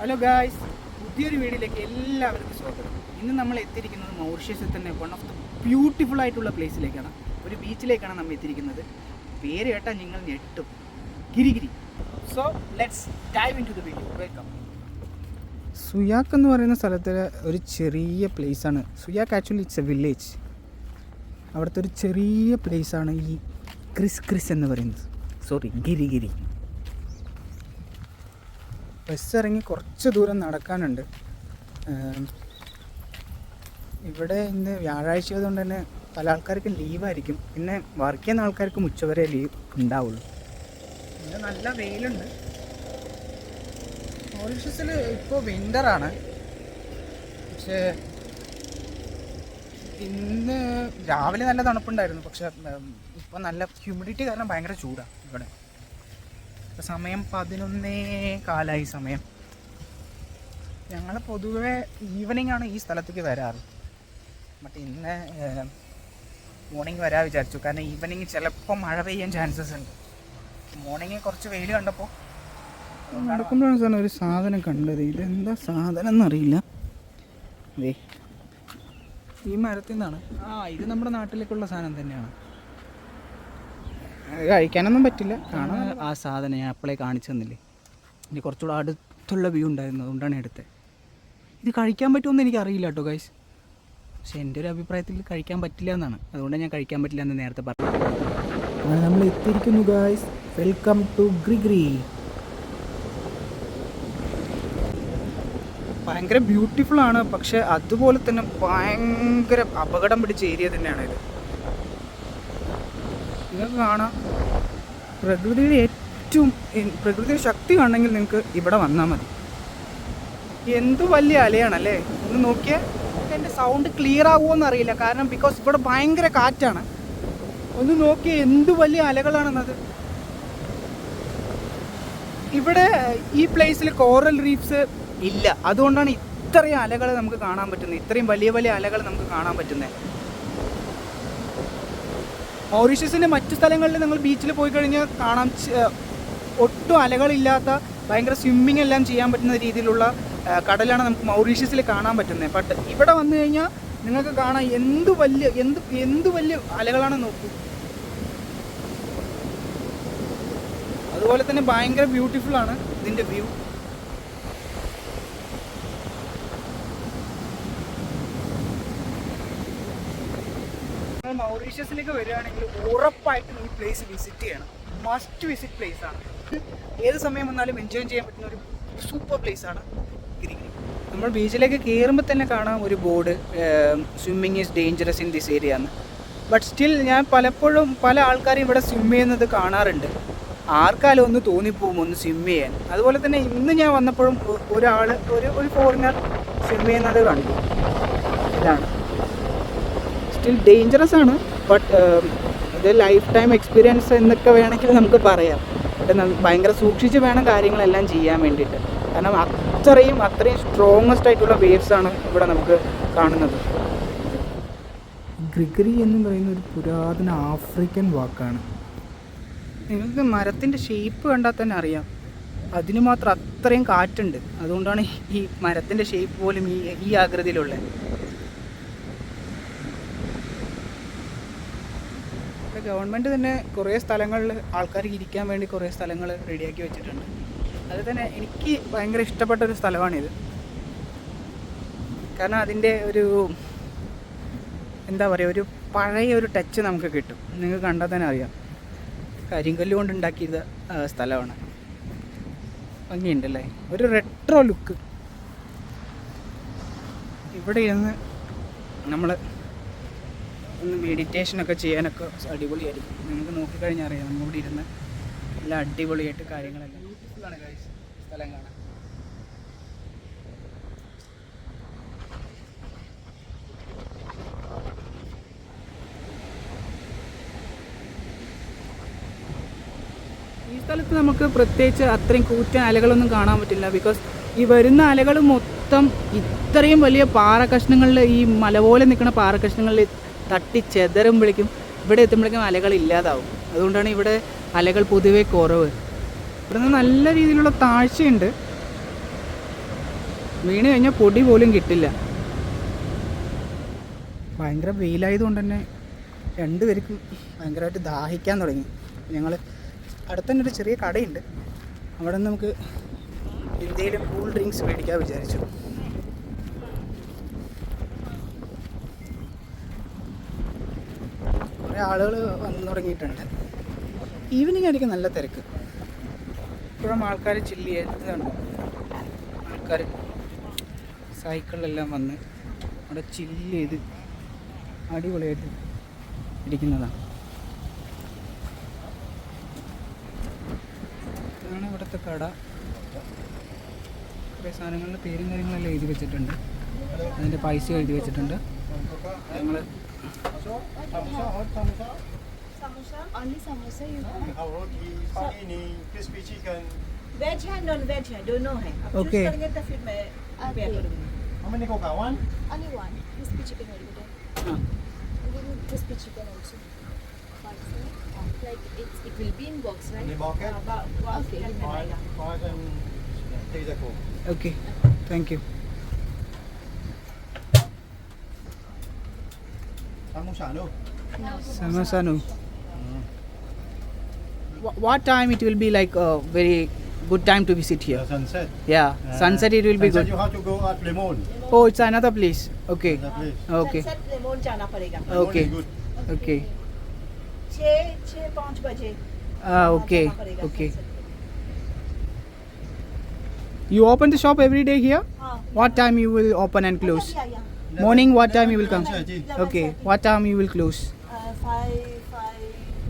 Hello guys പുതിയൊരു വീഡിയോയിലേക്ക് എല്ലാവർക്കും സ്വാഗതം. ഇന്ന് നമ്മൾ എത്തിയിരിക്കുന്നത് മൗറിഷ്യസിൽ തന്നെ വൺ ഓഫ് ദ ബ്യൂട്ടിഫുൾ ആയിട്ടുള്ള പ്ലേസിലേക്കാണ് ഒരു ബീച്ചിലേക്കാണ് നമ്മൾ എത്തിയിരിക്കുന്നത്. പേര് കേട്ടാൽ നിങ്ങൾ ഞെട്ടും. ഗിരിഗിരി so let's dive into the video welcome Souillac എന്ന് പറയുന്ന സ്ഥലത്തിലെ ഒരു ചെറിയ പ്ലേസാണ് Souillac actually it's a village അവിടുത്തെ ഒരു ചെറിയ പ്ലേസാണ് ഈ ക്രിസ് ക്രിസ് എന്ന് പറയുന്നത്. സോറി ഗിരിഗിരി ബസ് ഇറങ്ങി കുറച്ച് ദൂരം നടക്കാനുണ്ട്. ഇവിടെ ഇന്ന് വ്യാഴാഴ്ച ആയതുകൊണ്ട് തന്നെ പല ആൾക്കാർക്കും ലീവായിരിക്കും. പിന്നെ വർക്ക് ചെയ്യുന്ന ആൾക്കാർക്കും ഉച്ചവരെ ലീവ് ഉണ്ടാവുള്ളൂ. പിന്നെ നല്ല വെയിലുണ്ട്. മോറീഷ്യസിൽ ഇപ്പോൾ വിന്ററാണ് പക്ഷേ ഇന്ന് രാവിലെ നല്ല തണുപ്പുണ്ടായിരുന്നു. പക്ഷേ ഇപ്പോൾ നല്ല ഹ്യൂമിഡിറ്റി കാരണം ഭയങ്കര ചൂടാണ് ഇവിടെ. ഇപ്പൊ സമയം പതിനൊന്നേ കാലായി സമയം. ഞങ്ങൾ പൊതുവേ ഈവനിങ് ആണ് ഈ സ്ഥലത്തേക്ക് വരാറ്. ബട്ട് ഇന്ന് മോർണിംഗ് വരാൻ വിചാരിച്ചു. കാരണം ഈവനിങ് ചിലപ്പോൾ മഴ പെയ്യാൻ ചാൻസസ് ഉണ്ട്. മോർണിംഗ് കുറച്ച് വെയിൽ കണ്ടപ്പോൾ നടക്കുമ്പോഴാണ് സാറിന് ഒരു സാധനം കണ്ടത്. ഇതെന്താ സാധനം എന്നറിയില്ല. ദേ ഈ മരത്തിൽ നിന്നാണ് ആ ഇത് നമ്മുടെ നാട്ടിലേക്കുള്ള സാധനം തന്നെയാണ്. അത് കഴിക്കാനൊന്നും പറ്റില്ല. കാണാൻ ആ സാധനം ഞാൻ അപ്പളേ കാണിച്ചു തന്നില്ലേ? ഇനി കുറച്ചുകൂടെ അടുത്തുള്ള വ്യൂ ഉണ്ടായിരുന്നു അതുകൊണ്ടാണ് എടുത്തത് ഇത് കഴിക്കാൻ പറ്റുമെന്ന് എനിക്ക് അറിയില്ല കേട്ടോ ഗൈസ് പക്ഷെ എന്റെ ഒരു അഭിപ്രായത്തിൽ കഴിക്കാൻ പറ്റില്ല എന്നാണ്. അതുകൊണ്ട് ഞാൻ കഴിക്കാൻ പറ്റില്ല എന്ന് നേരത്തെ പറഞ്ഞു നമ്മൾ എത്തിയിരിക്കുന്നു ഗൈസ് വെൽക്കം ടു ഗ്രിഗ്രി ഭയങ്കര ബ്യൂട്ടിഫുൾ ആണ്. പക്ഷെ അതുപോലെ തന്നെ ഭയങ്കര അപകടം പിടിച്ച ഏരിയ തന്നെയാണ് ഇത്. നിങ്ങൾക്ക് കാണാം. പ്രകൃതിയുടെ ഏറ്റവും പ്രകൃതി പ്രകൃതിയുടെ ശക്തി കാണണമെങ്കിൽ നിങ്ങൾക്ക് ഇവിടെ വന്നാൽ മതി. എന്തു വലിയ അലയാണല്ലേ? ഒന്ന് നോക്കിയാൽ എന്റെ സൗണ്ട് ക്ലിയർ ആവുമോന്ന് അറിയില്ല. കാരണം ബിക്കോസ് ഇവിടെ ഭയങ്കര കാറ്റാണ്. ഒന്ന് നോക്കിയാൽ എന്ത് വലിയ അലകളാണെന്നത്. ഇവിടെ ഈ പ്ലേസിൽ കോറൽ റീഫ്സ് ഇല്ല. അതുകൊണ്ടാണ് ഇത്രയും അലകൾ നമുക്ക് കാണാൻ പറ്റുന്നത്. ഇത്രയും വലിയ വലിയ അലകൾ നമുക്ക് കാണാൻ പറ്റുന്നത്. മൗറീഷ്യസിന്റെ മറ്റു സ്ഥലങ്ങളിൽ നിങ്ങൾ ബീച്ചിൽ പോയി കഴിഞ്ഞാൽ കാണാം. ഒട്ടും അലകളില്ലാത്ത ഭയങ്കര സ്വിമ്മിങ് എല്ലാം ചെയ്യാൻ പറ്റുന്ന രീതിയിലുള്ള കടലാണ് നമുക്ക് മൗറീഷ്യസിൽ കാണാൻ പറ്റുന്നത് ബട്ട് ഇവിടെ വന്നു കഴിഞ്ഞാൽ നിങ്ങൾക്ക് കാണാം എന്ത് വലിയ എന്ത് എന്ത് വലിയ അലകളാണ് നോക്കൂ. അതുപോലെ തന്നെ ഭയങ്കര ബ്യൂട്ടിഫുൾ ആണ് ഇതിന്റെ വ്യൂ മൗറീഷ്യസിലേക്ക് വരികയാണെങ്കിൽ ഉറപ്പായിട്ടും ഈ പ്ലേസ് വിസിറ്റ് ചെയ്യണം. മസ്റ്റ് വിസിറ്റ് പ്ലേസ് ആണ്. ഏത് സമയം വന്നാലും എൻജോയ് ചെയ്യാൻ പറ്റുന്ന ഒരു സൂപ്പർ പ്ലേസ് ആണ് നമ്മൾ ബീച്ചിലേക്ക് കയറുമ്പോൾ തന്നെ കാണാം ഒരു board swimming is dangerous in this area എന്ന്. ബട്ട് സ്റ്റിൽ ഞാൻ പലപ്പോഴും പല ആൾക്കാരും ഇവിടെ സ്വിം ചെയ്യുന്നത് കാണാറുണ്ട്. ആർക്കാലും ഒന്ന് തോന്നിപ്പോവും ഒന്ന് സ്വിം ചെയ്യാൻ. അതുപോലെ തന്നെ ഇന്ന് ഞാൻ വന്നപ്പോഴും ഒരാൾ ഒരു ഒരു ഫോറിനർ സ്വിം ചെയ്യുന്നത് കണ്ടു. ഇതാണ്. സ്റ്റിൽ ഡേഞ്ചറസ് ആണ്. ബട്ട് ഇത് ലൈഫ് ടൈം എക്സ്പീരിയൻസ് എന്നൊക്കെ വേണമെങ്കിൽ നമുക്ക് പറയാം. ബട്ട് ഭയങ്കര സൂക്ഷിച്ച് വേണം കാര്യങ്ങളെല്ലാം ചെയ്യാൻ വേണ്ടിയിട്ട്. കാരണം അത്രയും അത്രയും സ്ട്രോങ്ങസ്റ്റ് ആയിട്ടുള്ള വേവ്സ് ആണ് ഇവിടെ നമുക്ക് കാണുന്നത്. ഗ്രിഗറി എന്ന് പറയുന്ന ഒരു പുരാതന ആഫ്രിക്കൻ വാക്കാണ്. നിങ്ങൾക്ക് മരത്തിന്റെ ഷേപ്പ് കണ്ടാൽ തന്നെ അറിയാം. അതിന് മാത്രം അത്രയും കാറ്റുണ്ട്. അതുകൊണ്ടാണ് ഈ മരത്തിന്റെ ഷേപ്പ് പോലും ഈ ഈ ആകൃതിയിലുള്ളത് ഗവൺമെന്റ് തന്നെ കുറേ സ്ഥലങ്ങളിൽ ആൾക്കാർക്ക് ഇരിക്കാൻ വേണ്ടി കുറേ സ്ഥലങ്ങൾ റെഡിയാക്കി വെച്ചിട്ടുണ്ട്. അത് തന്നെ എനിക്ക് ഭയങ്കര ഇഷ്ടപ്പെട്ട ഒരു സ്ഥലമാണിത്. കാരണം അതിന്റെ ഒരു എന്താ പറയുക ഒരു പഴയ ഒരു ടച്ച് നമുക്ക് കിട്ടും. നിങ്ങൾ കണ്ടാൽ തന്നെ അറിയാം. കരിങ്കല്ല് കൊണ്ട് ഉണ്ടാക്കിയത് സ്ഥലമാണ്. ഭംഗിയുണ്ടല്ലേ? ഒരു റെട്രോ ലുക്ക് ഇവിടെ ഇരുന്ന് നമ്മൾ ഒന്ന് മെഡിറ്റേഷനൊക്കെ ചെയ്യാനൊക്കെ അടിപൊളിയായിരിക്കും. നിങ്ങൾക്ക് നോക്കിക്കഴിഞ്ഞാൽ അറിയാം നമ്മളിവിടെ ഇരുന്ന് നല്ല അടിപൊളിയായിട്ട് കാര്യങ്ങളെല്ലാം. ബ്യൂട്ടിഫുള്ളാണ് സ്ഥലം കാണാൻ. ഈ സ്ഥലത്ത് നമുക്ക് പ്രത്യേകിച്ച് അത്രയും കൂറ്റൻ അലകളൊന്നും കാണാൻ പറ്റില്ല ബിക്കോസ് ഈ വരുന്ന അലകൾ മൊത്തം ഇത്രയും വലിയ പാറ കഷ്ണങ്ങളിൽ ഈ മല പോലെ നിൽക്കുന്ന പാറ കഷ്ണങ്ങളിൽ തട്ടി ചെതറുമ്പോഴേക്കും ഇവിടെ എത്തുമ്പോഴേക്കും അലകൾ ഇല്ലാതാവും. അതുകൊണ്ടാണ് ഇവിടെ അലകൾ പൊതുവേ കുറവ്. ഇവിടുന്ന് നല്ല രീതിയിലുള്ള താഴ്ചയുണ്ട്. വീണ് കഴിഞ്ഞാൽ പൊടി പോലും കിട്ടില്ല. ഭയങ്കര വെയിലായതുകൊണ്ട് തന്നെ രണ്ടുപേർക്കും ഭയങ്കരമായിട്ട് ദാഹിക്കാൻ തുടങ്ങി. ഞങ്ങൾ അടുത്ത തന്നെ ഒരു ചെറിയ കടയുണ്ട്. അവിടെ നിന്ന് നമുക്ക് എന്തെങ്കിലും കൂൾ ഡ്രിങ്ക്സ് മേടിക്കാൻ വിചാരിച്ചു. ആളുകൾ വന്നു തുടങ്ങിയിട്ടുണ്ട്. ഈവനിങ് ആയിരിക്കും നല്ല തിരക്ക്. ഇപ്പോഴും ആൾക്കാർ ചില്ല് എത്തുന്നുണ്ട് ആൾക്കാർ സൈക്കിളിലെല്ലാം വന്ന് അവിടെ ചില്ല് ചെയ്ത് അടിപൊളിയായിട്ട് ഇരിക്കുന്നതാണ്. ഇതാണ് ഇവിടുത്തെ കട. കുറേ സാധനങ്ങളുടെ പേരും കാര്യങ്ങളെല്ലാം എഴുതി വെച്ചിട്ടുണ്ട്. അതിന്റെ പൈസ എഴുതി വെച്ചിട്ടുണ്ട്. ഞങ്ങൾ samosa? hot Samosa? samosa. Only samosa you have? How roti, panini, crispy chicken. Veg है non veg है दोनों है आप चूज Okay. करेंगे तो फिर मैं Okay. prepare करूंगी How many coca? Ah, one? Only one. Crispy chicken will be there. Crispy chicken also. Parcel. Like it's, it will be in box, right? In the bucket? Okay. One, one and three the. Okay, thank you. Samosano. Samosano. What time it will be like a very good time to visit here? The sunset. Yeah, uh, sunset it will sunset be good. You have to go at Lemon. Oh, it's another place. Okay. Another place. Okay. Sunset Lemon jana padega. Okay. Okay. Che che panch baje. Ah, okay. Okay. You open the shop every day here? Uh, what time you will open and close? Yeah, yeah. Morning what time you will come okay what time you will close uh, five five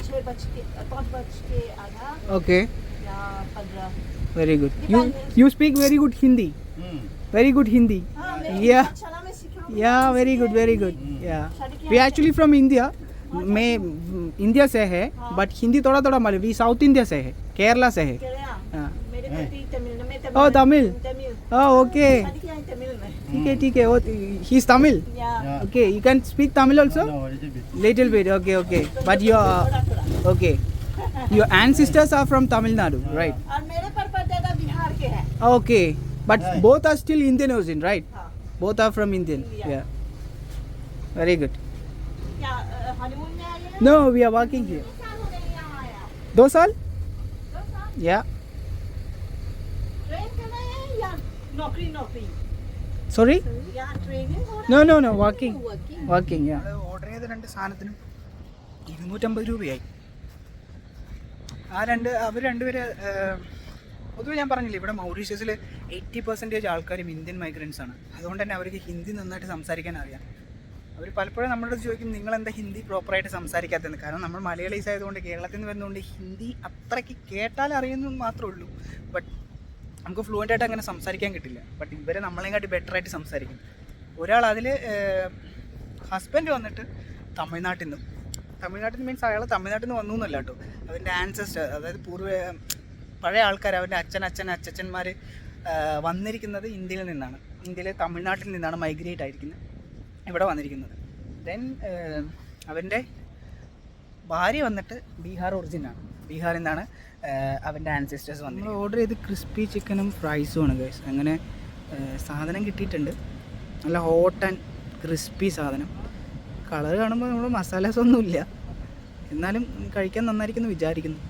छः बज के अ, पाँच बज के आधा okay या पंद्रह very good you you speak very good hindi mm. very good hindi हाँ मैं Yeah. अच्छा ना मैं सिखाऊँगी yeah very good very good yeah we यहाँ actually from india मैं इंडिया से है हाँ। बट हिंदी थोड़ा थोड़ा मालूम साउथ इंडिया से है केरला से है कह रहे हैं हाँ मेरे है। पति तमिल में मैं Oh, Tamil. Tamil oh okay शादी किया है तमिल में ठीक है ठीक है वो he is tamil या yeah okay you can speak tamil also no, no, a little bit little bit okay okay but your थोड़ा थोड़ा okay your ancestors are from tamil nadu right और मेरे परदादा बिहार के हैं okay but Right. both are still indian origin right हाँ both are from indian Yeah. yeah very good क्या honeymoon में आए हैं no we are working here कितने साल हो गए यहाँ आया दो साल दो साल yeah नौकरी नौकरी sorry यहाँ ट्रेनिंग हो no no no working Working. Working order ചെയ്ത രണ്ട് സാധനത്തിനും ഇരുന്നൂറ്റമ്പത് രൂപയായി ആ രണ്ട് അവർ രണ്ടുപേര് ഏഹ്, പൊതുവെ ഞാൻ പറഞ്ഞില്ലേ ഇവിടെ മൗറീഷ്യസിൽ എയ്റ്റി പെർസെൻറ്റേജ് ആൾക്കാരും ഇന്ത്യൻ മൈഗ്രൻസ് ആണ് അതുകൊണ്ട് തന്നെ അവർക്ക് ഹിന്ദി നന്നായിട്ട് സംസാരിക്കാൻ അറിയാം അവർ പലപ്പോഴും നമ്മളോട് ചോദിക്കും നിങ്ങൾ എന്താ ഹിന്ദി പ്രോപ്പറായിട്ട് സംസാരിക്കാത്തതെന്ന് കാരണം നമ്മൾ മലയാളീസ് ആയതുകൊണ്ട് കേരളത്തിൽ നിന്ന് വരുന്നതുകൊണ്ട് ഹിന്ദി അത്രയ്ക്ക് കേട്ടാൽ അറിയുന്നു മാത്രമേ ഉള്ളൂ ബട്ട് നമുക്ക് ഫ്ലുവന്റ് ആയിട്ട് അങ്ങനെ സംസാരിക്കാൻ കിട്ടില്ല. ബട്ട് ഇവരെ നമ്മളെക്കാട്ടി ബെറ്റർ ആയിട്ട് സംസാരിക്കും. ഒരാൾ അതിൽ ഹസ്ബൻഡ് വന്നിട്ട് തമിഴ്നാട്ടിൽ നിന്നും. തമിഴ്നാട്ടിൽ നിന്ന് മീൻസ് അയാൾ തമിഴ്നാട്ടിൽ നിന്ന് വന്നു എന്നല്ല കേട്ടോ. അവന്റെ ആൻസസ്റ്റർ അതായത് പൂർവ പഴയ ആൾക്കാർ അവന്റെ അച്ഛൻ അച്ഛൻ അച്ഛച്ചന്മാർ വന്നിരിക്കുന്നത് ഇന്ത്യയിൽ നിന്നാണ്. ഇന്ത്യയിലെ തമിഴ്നാട്ടിൽ നിന്നാണ് മൈഗ്രേറ്റ് ആയിരിക്കുന്നത്. ഇവിടെ വന്നിരിക്കുന്നത്. ദെൻ അവന്റെ ഭാര്യ വന്നിട്ട് ബീഹാർ ഒറിജിനാണ് ബീഹാറിൽ നിന്നാണ് അവന്റെ ആൻസിസ്റ്റേഴ്സ് വന്നത് നമ്മൾ ഓർഡർ ചെയ്ത് ക്രിസ്പി ചിക്കനും ഫ്രൈസും ആണ് ഗൈസ് അങ്ങനെ സാധനം കിട്ടിയിട്ടുണ്ട്. നല്ല ഹോട്ട് ആൻഡ് ക്രിസ്പി സാധനം. കളർ കാണുമ്പോൾ നമ്മൾ മസാലാസ് ഒന്നുമില്ല എന്നാലും കഴിക്കാൻ നന്നായിരിക്കുന്നു വിചാരിക്കുന്നു.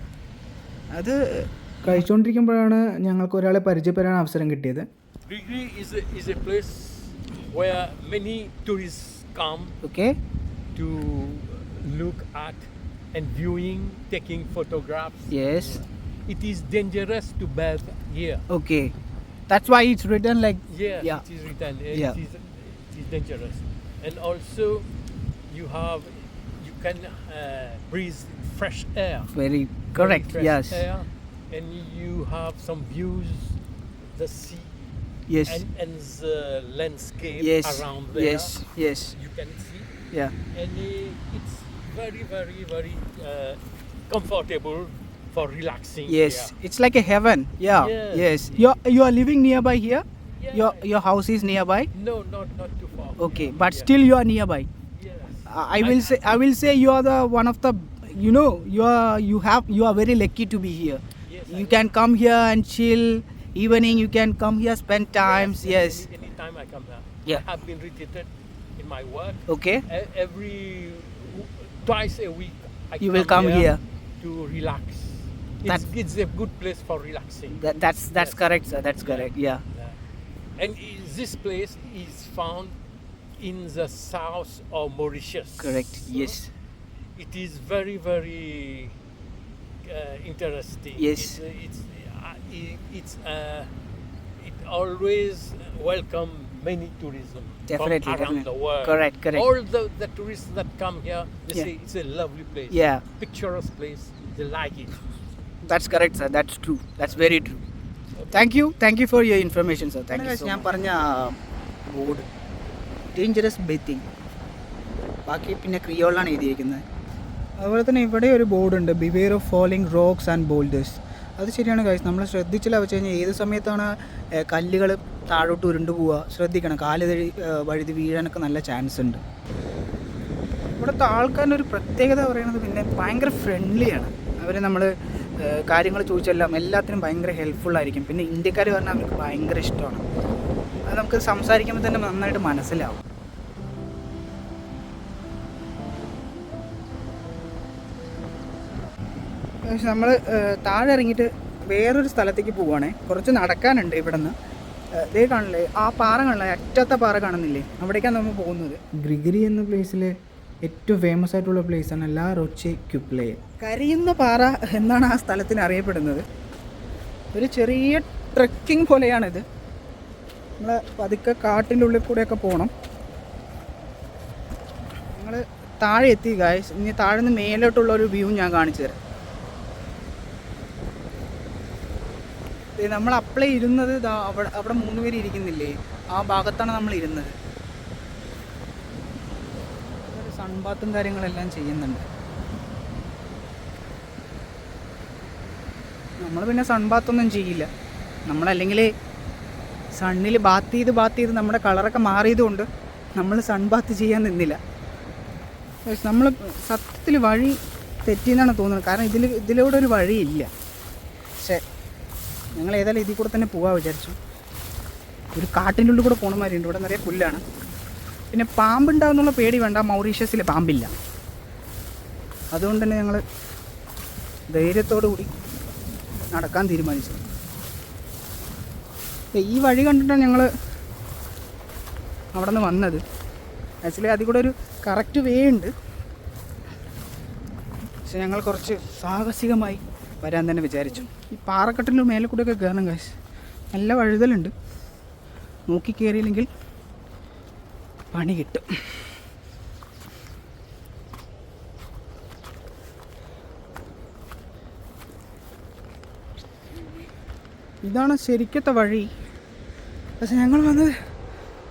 അത് കഴിച്ചുകൊണ്ടിരിക്കുമ്പോഴാണ് ഞങ്ങൾക്ക് ഒരാളെ പരിചയപ്പെടാൻ അവസരം കിട്ടിയത്. Grigri is is a place where many tourists come okay to look at and viewing, taking photographs. Yes. It is dangerous to bathe here. Okay. That's why it's written like. Yes, yeah. it is written. Yeah. It, is, it is dangerous. And also, you have you can uh, breathe fresh air. Very correct. Very yes. Air, and you have some views, the sea. Yes. And, and the landscape yes. around there. Yes. Yes. You can see. Yeah. And uh, it's very, very, very uh, comfortable for relaxing. Yes, here. it's like a heaven. Yeah. Yes. Yes. You are you are living nearby here. Yeah. Your your house is nearby. No, not not too far. Okay, but Yeah. still you are nearby. Yes. I will say I will say you are the one of the you know you are you have you are very lucky to be here. Yes. You can come here and chill, evening you can come here spend times yes Any, anytime I come here. Yeah. I have been irritated in my work. okay Every twice a week, I You will come here. to relax. It's, it's a good place for relaxing. that, that's that's Yes. correct sir that's correct yeah Yeah. And this place is found in the south of Mauritius. correct yes It is very, very uh, interesting. Yes. It's, uh, it's, uh, i- it's uh, it always welcome many tourism Definitely, from around definitely. the world. Correct, correct. All the, the tourists that come here, they Yeah. say it's a lovely place. Yeah. Picturesque place. They like it. that's correct sir that's true that's very true thank you thank you for your information sir thank you ഞാൻ പറഞ്ഞ board dangerous ബെത്തിങ് ബാക്കി പിന്നെ ക്രിയോളാണ് എഴുതിയിരിക്കുന്നത് അതുപോലെ തന്നെ ഇവിടെ ഒരു board ഉണ്ട് beware of falling rocks and boulders അത് ശരിയാണ് കാര്യം നമ്മൾ ശ്രദ്ധിച്ചില്ല വെച്ച് കഴിഞ്ഞാൽ ഏത് സമയത്താണ് കല്ലുകൾ താഴോട്ട് ഉരുണ്ടു പോവുക. ശ്രദ്ധിക്കണം. കാൽ വഴുതി വീഴാനൊക്കെ നല്ല ചാൻസ് ഉണ്ട്. ഇവിടുത്തെ ആൾക്കാരുടെ ഒരു പ്രത്യേകത പറയുന്നത് പിന്നെ ഭയങ്കര ഫ്രണ്ട്ലിയാണ് അവർ നമ്മൾ കാര്യങ്ങൾ ചോദിച്ചെല്ലാം എല്ലാത്തിനും ഭയങ്കര ഹെൽപ്ഫുൾ ആയിരിക്കും. പിന്നെ ഇന്ത്യക്കാർ പറഞ്ഞാൽ അവർക്ക് ഭയങ്കര ഇഷ്ടമാണ്. അത് നമുക്ക് സംസാരിക്കുമ്പോൾ തന്നെ നന്നായിട്ട് മനസ്സിലാവും. നമ്മൾ താഴെ ഇറങ്ങിയിട്ട് വേറൊരു സ്ഥലത്തേക്ക് പോവുകയാണേ. കുറച്ച് നടക്കാനുണ്ട് ഇവിടെ നിന്ന് ഇതേ കാണില്ലേ ആ പാറ കാണില്ലേ അറ്റത്തെ പാറ കാണുന്നില്ലേ? അവിടേക്കാണ് നമ്മൾ പോകുന്നത്. ഗ്രിഗരി എന്ന പ്ലേസിലെ ഏറ്റവും ഫേമസ് ആയിട്ടുള്ള പ്ലേസാണ് ലാ റൊച്ചെ ക്യുപ്ലേ. കരയുന്ന പാറ എന്നാണ് ആ സ്ഥലത്തിന് അറിയപ്പെടുന്നത്. ഒരു ചെറിയ ട്രക്കിംഗ് പോലെയാണിത്. നമ്മൾ പതുക്കെ കാട്ടിന്റെ ഉള്ളിൽ കൂടെയൊക്കെ പോകണം ഞങ്ങൾ താഴെ എത്തി ഗായ്സ് ഇനി താഴെ നിന്ന് മേലോട്ടുള്ള ഒരു വ്യൂ ഞാൻ കാണിച്ചു തരാം ദേ നമ്മൾ അപ്ലൈ ഇരുന്നത് അവിടെ അവിടെ മൂന്ന് പേര് ഇരിക്കുന്നില്ലേ? ആ ഭാഗത്താണ് നമ്മൾ ഇരുന്നത്. സൺബാത്തും കാര്യങ്ങളെല്ലാം ചെയ്യുന്നുണ്ട്. നമ്മൾ പിന്നെ സൺബാത്തൊന്നും ചെയ്യില്ല. നമ്മളല്ലെങ്കിൽ സണ്ണിൽ ബാത്ത് ചെയ്ത് ബാത്ത് ചെയ്ത് നമ്മുടെ കളറൊക്കെ മാറിയതുകൊണ്ട് നമ്മൾ സൺബാത്ത് ചെയ്യാൻ നിന്നില്ല. നമ്മൾ സത്യത്തിൽ വഴി തെറ്റിയെന്നാണ് തോന്നുന്നത്. കാരണം ഇതിൽ ഇതിലൂടെ ഒരു വഴിയില്ല. ഞങ്ങൾ ഏതായാലും ഇതിൽ കൂടെ തന്നെ പോകാൻ വിചാരിച്ചു. ഒരു കാട്ടിന്റെ ഉള്ളിൽ കൂടെ പോകണ ഉണ്ട് ഇവിടെ നിറയെ പുല്ലാണ്. പിന്നെ പാമ്പുണ്ടാവുന്നുള്ള പേടി വേണ്ട. മൗറീഷ്യസിൽ പാമ്പില്ല. അതുകൊണ്ട് തന്നെ ഞങ്ങൾ ധൈര്യത്തോടു കൂടി നടക്കാൻ തീരുമാനിച്ചു. ഈ വഴി കണ്ടിട്ടാണ് ഞങ്ങൾ അവിടെ നിന്ന് വന്നത്. ആക്ച്വലി അതിൽ കൂടെ ഒരു കറക്റ്റ് വേ ഉണ്ട്. പക്ഷെ ഞങ്ങൾ കുറച്ച് സാഹസികമായി വരാൻ തന്നെ വിചാരിച്ചു. ഈ പാറക്കെട്ടിന്റെ മേലെ കൂടെയൊക്കെ കയറണം കാശ് നല്ല വഴുതലുണ്ട്. നോക്കി കയറിയില്ലെങ്കിൽ പണി കിട്ടും. ഇതാണ് ശരിക്കത്തെ വഴി. പക്ഷെ ഞങ്ങൾ വന്നത്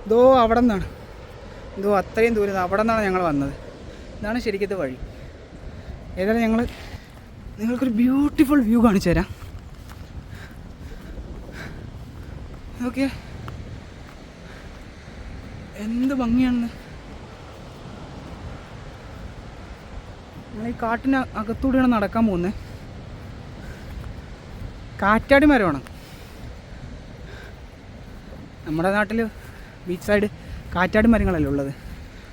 ദോ അവിടെ നിന്നാണ്. ദോ അത്രയും ദൂരം അവിടെ നിന്നാണ് ഞങ്ങൾ വന്നത്. ഇതാണ് ശരിക്കത്തെ വഴി. ഏതായാലും ഞങ്ങൾ നിങ്ങൾക്കൊരു ബ്യൂട്ടിഫുൾ വ്യൂ കാണിച്ചു തരാം. ഓക്കെ എന്ത് ഭംഗിയാണെന്ന്. ഞങ്ങൾ ഈ കാട്ടിന് അകത്തൂടെയാണ് നടക്കാൻ പോകുന്നത് കാറ്റാടി മരമാണ് നമ്മുടെ നാട്ടിൽ ബീച്ച് സൈഡ് കാറ്റാടി മരങ്ങളല്ലേ ഉള്ളത്.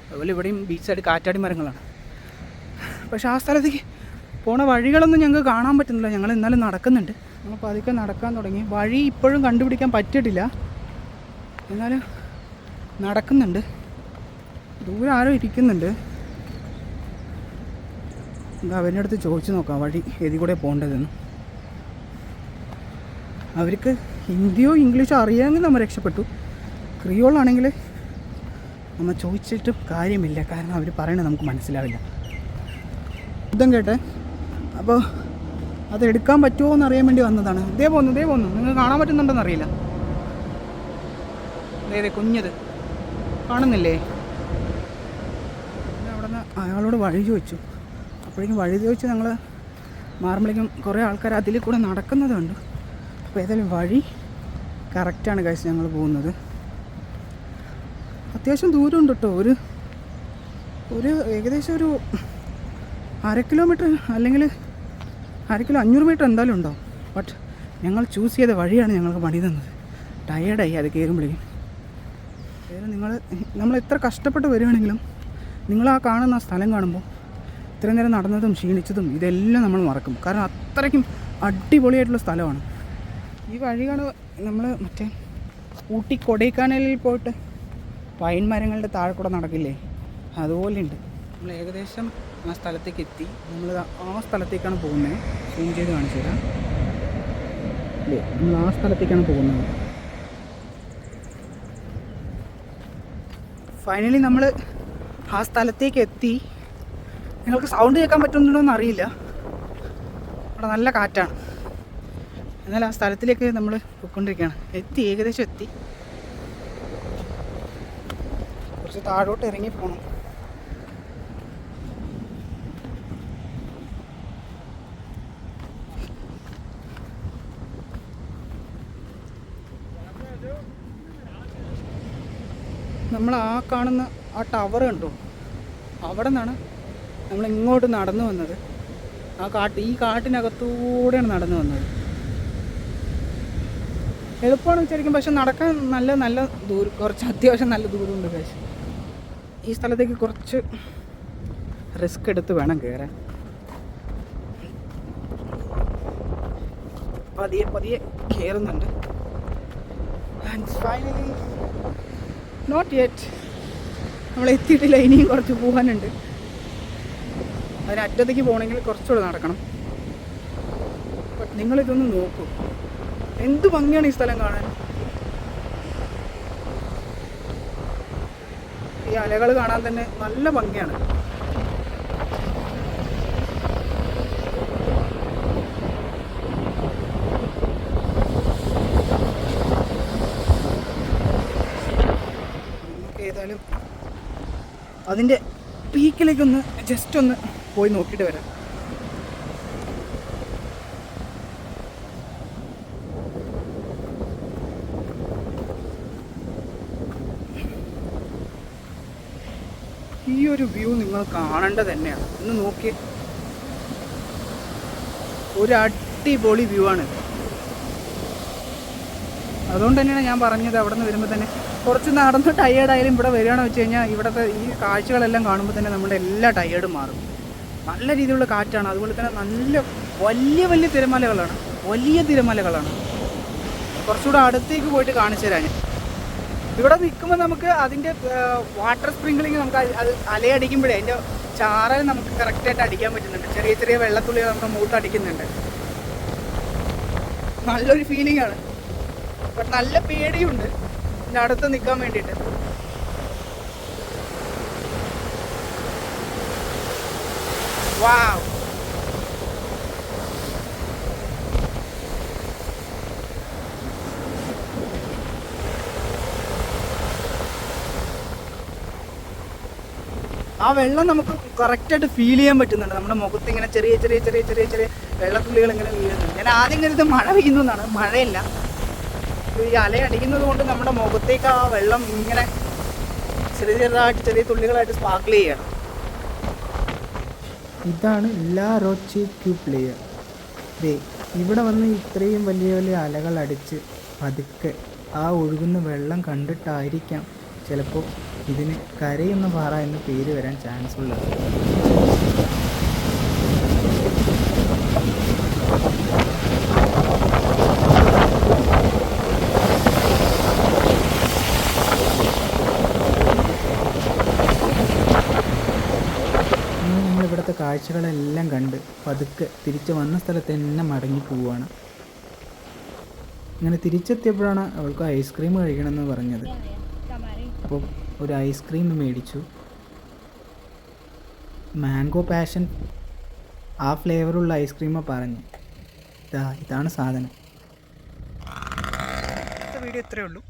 അതുപോലെ ഇവിടെയും ബീച്ച് സൈഡ് കാറ്റാടി മരങ്ങളാണ് പക്ഷെ ആ സ്ഥലത്തേക്ക് പോണ വഴികളൊന്നും ഞങ്ങൾക്ക് കാണാൻ പറ്റുന്നില്ല. ഞങ്ങൾ എന്നാലും നടക്കുന്നുണ്ട്. ഞങ്ങൾ പതുക്കെ നടക്കാൻ തുടങ്ങി. വഴി ഇപ്പോഴും കണ്ടുപിടിക്കാൻ പറ്റിയിട്ടില്ല. എന്നാലും നടക്കുന്നുണ്ട്. ദൂരെ ആരോ ഇരിക്കുന്നുണ്ട്. അവരുടെ അടുത്ത് ചോദിച്ചു നോക്കാം വഴി ഏതി കൂടെ പോകേണ്ടതെന്ന്. അവർക്ക് ഹിന്ദിയോ ഇംഗ്ലീഷോ അറിയാമെങ്കിൽ നമ്മൾ രക്ഷപ്പെട്ടു. ക്രിയോളാണെങ്കിൽ നമ്മൾ ചോദിച്ചിട്ടും കാര്യമില്ല. കാരണം അവർ പറയണത് നമുക്ക് മനസ്സിലാവില്ല. ശബ്ദം കേട്ടെ. അപ്പോൾ അത് എടുക്കാൻ പറ്റുമോ എന്ന് അറിയാൻ വേണ്ടി വന്നതാണ്. ഇതേ പോന്നു ഇതേ പോന്നു. നിങ്ങൾ കാണാൻ പറ്റുന്നുണ്ടെന്ന് അറിയില്ല. ദേ കുഞ്ഞത്. കാണുന്നില്ലേ? പിന്നെ അവിടെ നിന്ന് അയാളോട് വഴി ചോദിച്ചു. അപ്പോഴേക്കും വഴി ചോദിച്ച് ഞങ്ങൾ മാറുമ്പോഴേക്കും കുറേ ആൾക്കാർ അതിൽ കൂടെ നടക്കുന്നത് കണ്ടു. അപ്പോൾ ഏതായാലും വഴി കറക്റ്റാണ് കഴിച്ച് ഞങ്ങൾ പോകുന്നത്. അത്യാവശ്യം ദൂരമുണ്ട് കേട്ടോ. ഒരു ഒരു ഏകദേശം ഒരു അര കിലോമീറ്റർ അല്ലെങ്കിൽ അര കിലോ അഞ്ഞൂറ് മീറ്റർ എന്തായാലും ഉണ്ടോ? ബട്ട് ഞങ്ങൾ ചൂസ് ചെയ്ത വഴിയാണ് ഞങ്ങൾക്ക് പണി തന്നത്. ടയേർഡായി അത് കയറുമ്പോഴേക്കും വേറെ നിങ്ങൾ നമ്മൾ എത്ര കഷ്ടപ്പെട്ട് വരികയാണെങ്കിലും നിങ്ങൾ ആ കാണുന്ന ആ സ്ഥലം കാണുമ്പോൾ ഇത്രയും നേരം നടന്നതും ക്ഷീണിച്ചതും ഇതെല്ലാം നമ്മൾ മറക്കും. കാരണം അത്രയ്ക്കും അടിപൊളിയായിട്ടുള്ള സ്ഥലമാണ്. ഈ വഴിയാണ് നമ്മൾ മറ്റേ ഊട്ടി കൊടൈക്കാനലിൽ പോയിട്ട് പൈൻ മരങ്ങളുടെ താഴെ കൂടെ നടക്കില്ലേ? അതുപോലെ ഉണ്ട് നമ്മൾ ഏകദേശം ആ സ്ഥലത്തേക്ക് എത്തി. നമ്മൾ ആ സ്ഥലത്തേക്കാണ് പോകുന്നത്. സൂം ചെയ്ത് കാണിച്ചു തരാം. അല്ലേ നമ്മൾ ആ സ്ഥലത്തേക്കാണ് പോകുന്നത്. ഫൈനലി നമ്മൾ ആ സ്ഥലത്തേക്ക് എത്തി. നിങ്ങൾക്ക് സൗണ്ട് കേൾക്കാൻ പറ്റുന്നുണ്ടോ എന്ന് അറിയില്ല. അവിടെ നല്ല കാറ്റാണ്. എന്നാൽ ആ സ്ഥലത്തിലേക്ക് നമ്മൾ പോയിക്കൊണ്ടിരിക്കുകയാണ്. എത്തി ഏകദേശം എത്തി. കുറച്ച് താഴോട്ട് ഇറങ്ങി പോകണം നമ്മൾ ആ കാണുന്ന ആ ടവർ കണ്ടോ? അവിടെ നിന്നാണ് നമ്മൾ ഇങ്ങോട്ട് നടന്നു വന്നത്. ആ കാട്ട് ഈ കാട്ടിനകത്തൂടെയാണ് നടന്നു വന്നത്. എളുപ്പമാണ് വിചാരിക്കും പക്ഷെ നടക്കാൻ നല്ല നല്ല ദൂരം കുറച്ച് അത്യാവശ്യം നല്ല ദൂരമുണ്ട് പക്ഷേ ഈ സ്ഥലത്തേക്ക് കുറച്ച് റിസ്ക് എടുത്ത് വേണം കയറാൻ പതിയെ പതിയെ കയറുന്നുണ്ട് ആൻഡ് ഫൈനലി നോട്ട് യെറ്റ് നമ്മൾ എത്തിയിട്ടില്ല ഇനിയും കുറച്ച് പോകാനുണ്ട്. അതിന് അറ്റത്തേക്ക് പോകണമെങ്കിൽ കുറച്ചുകൂടെ നടക്കണം. ബട്ട് നിങ്ങളിതൊന്ന് നോക്കൂ. എന്ത് ഭംഗിയാണ് ഈ സ്ഥലം കാണാൻ? ഈ അലകൾ കാണാൻ തന്നെ നല്ല ഭംഗിയാണ് നമുക്ക് ഏതായാലും അതിന്റെ പീക്കിലേക്കൊന്ന് ജസ്റ്റ് ഒന്ന് പോയി നോക്കിയിട്ട് വരാം. ഈ ഒരു വ്യൂ നിങ്ങൾ കാണേണ്ടത് തന്നെയാണ്. ഒന്ന് നോക്കി ഒരു അടിപൊളി വ്യൂ ആണ് അതുകൊണ്ട് തന്നെയാണ് ഞാൻ പറഞ്ഞത് അവിടെ നിന്ന് വരുമ്പോൾ തന്നെ കുറച്ച് നടന്ന് ടയേർഡായാലും ഇവിടെ വരികയാണെന്ന് വെച്ച് കഴിഞ്ഞാൽ ഇവിടുത്തെ ഈ കാഴ്ചകളെല്ലാം കാണുമ്പോൾ തന്നെ നമ്മുടെ എല്ലാ ടയേർഡും മാറും. നല്ല രീതിയിലുള്ള കാറ്റാണ്. അതുപോലെ തന്നെ നല്ല വലിയ വലിയ തിരമലകളാണ്. വലിയ തിരമലകളാണ്. കുറച്ചുകൂടെ അടുത്തേക്ക് പോയിട്ട് കാണിച്ചു തരാൻ ഇവിടെ നിൽക്കുമ്പോൾ നമുക്ക് അതിന്റെ വാട്ടർ സ്പ്രിങ്ക്ലിങ് നമുക്ക് അത് അലയടിക്കുമ്പോഴേ അതിന്റെ ചാറൽ നമുക്ക് കറക്റ്റായിട്ട് അടിക്കാൻ പറ്റുന്നുണ്ട്. ചെറിയ ചെറിയ വെള്ളത്തുള്ളികൾ നമുക്ക് മൂട്ട് അടിക്കുന്നുണ്ട്. നല്ലൊരു ഫീലിംഗ് ആണ്. ബട്ട് നല്ല പേടിയുണ്ട്. ഇതിന്റെ അടുത്ത് നിൽക്കാൻ വേണ്ടിയിട്ട്. വാവ്. ആ വെള്ളം നമുക്ക് കറക്റ്റായിട്ട് ഫീൽ ചെയ്യാൻ പറ്റുന്നുണ്ട്. നമ്മുടെ മുഖത്ത് ഇങ്ങനെ ചെറിയ ചെറിയ ചെറിയ ചെറിയ ചെറിയ വെള്ളത്തുള്ളികൾ ഇങ്ങനെ വീഴുന്നുണ്ട്. ഞാൻ ആദ്യം കരുത് മഴ പെയ്യുന്നു എന്നാണ്. മഴയല്ല. ഈ അലയടിക്കുന്നത് കൊണ്ട് നമ്മുടെ മുഖത്തേക്ക് ആ വെള്ളം ഇങ്ങനെ ചെറിയ ചെറുതായിട്ട് ചെറിയ തുള്ളികളായിട്ട് സ്പാർക്കിൾ ചെയ്യണം. ഇതാണ് ലാ റോച്ചി ക്യൂബ് ലെയർ ദേ ഇവിടെ വന്ന് ഇത്രയും വലിയ വലിയ അലകൾ അടിച്ച് പതുക്കെ ആ ഒഴുകുന്ന വെള്ളം കണ്ടിട്ടായിരിക്കാം ചിലപ്പോൾ ഇതിന് കരയുന്ന പാറ എന്ന് പേര് വരാൻ ചാൻസ് ഉള്ളത് അങ്ങനെ നമ്മൾ ഇവിടുത്തെ കാഴ്ചകളെല്ലാം കണ്ട് പതുക്കെ തിരിച്ച് വന്ന സ്ഥലത്ത് തന്നെ മടങ്ങി പോവുകയാണ് ഇങ്ങനെ തിരിച്ചെത്തിയപ്പോഴാണ് അവൾക്ക് ഐസ്ക്രീം കഴിക്കണമെന്ന് പറഞ്ഞത്. അപ്പോൾ ഒരു ഐസ്ക്രീം മേടിച്ചു. മാംഗോ പാഷൻ ആ ഫ്ലേവറുള്ള ഐസ്ക്രീമാണ് പറഞ്ഞു. ഇതാ ഇതാണ് സാധനം. വീഡിയോ ഇത്രയേ ഉള്ളൂ.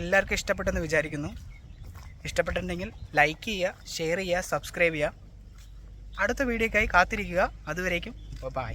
എല്ലാവർക്കും ഇഷ്ടപ്പെട്ടെന്ന് വിചാരിക്കുന്നു. ഇഷ്ടപ്പെട്ടിട്ടുണ്ടെങ്കിൽ ലൈക്ക് ചെയ്യുക ഷെയർ ചെയ്യുക സബ്സ്ക്രൈബ് ചെയ്യുക. അടുത്ത വീഡിയോക്കായി കാത്തിരിക്കുക. അതുവരേക്കും. ബൈ